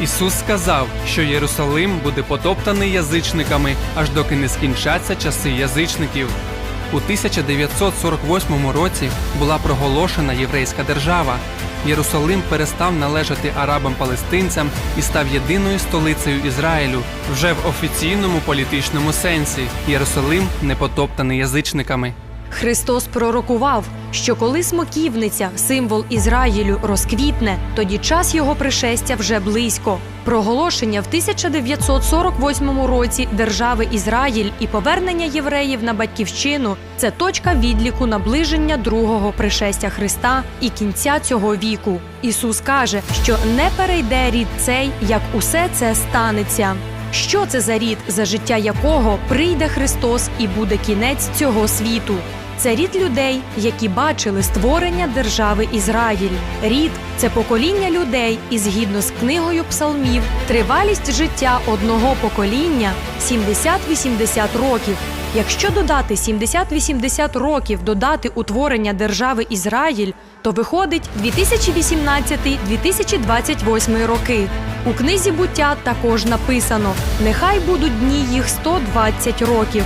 Ісус сказав, що Єрусалим буде потоптаний язичниками, аж доки не скінчаться часи язичників. У 1948 році була проголошена єврейська держава. Єрусалим перестав належати арабам-палестинцям і став єдиною столицею Ізраїлю. Вже в офіційному політичному сенсі Єрусалим не потоптаний язичниками. Христос пророкував, що коли смоківниця, символ Ізраїлю, розквітне, тоді час його пришестя вже близько. Проголошення в 1948 році держави Ізраїль і повернення євреїв на батьківщину це точка відліку наближення другого пришестя Христа і кінця цього віку. Ісус каже, що не перейде рід цей, як усе це станеться. Що це за рід, за життя якого прийде Христос і буде кінець цього світу? Це рід людей, які бачили створення держави Ізраїль. Рід це покоління людей, і згідно з книгою псалмів, тривалість життя одного покоління 70-80 років. Якщо додати 70-80 років додати утворення держави Ізраїль, то виходить 2018-2028 роки. У книзі буття також написано: нехай будуть дні їх 120 років.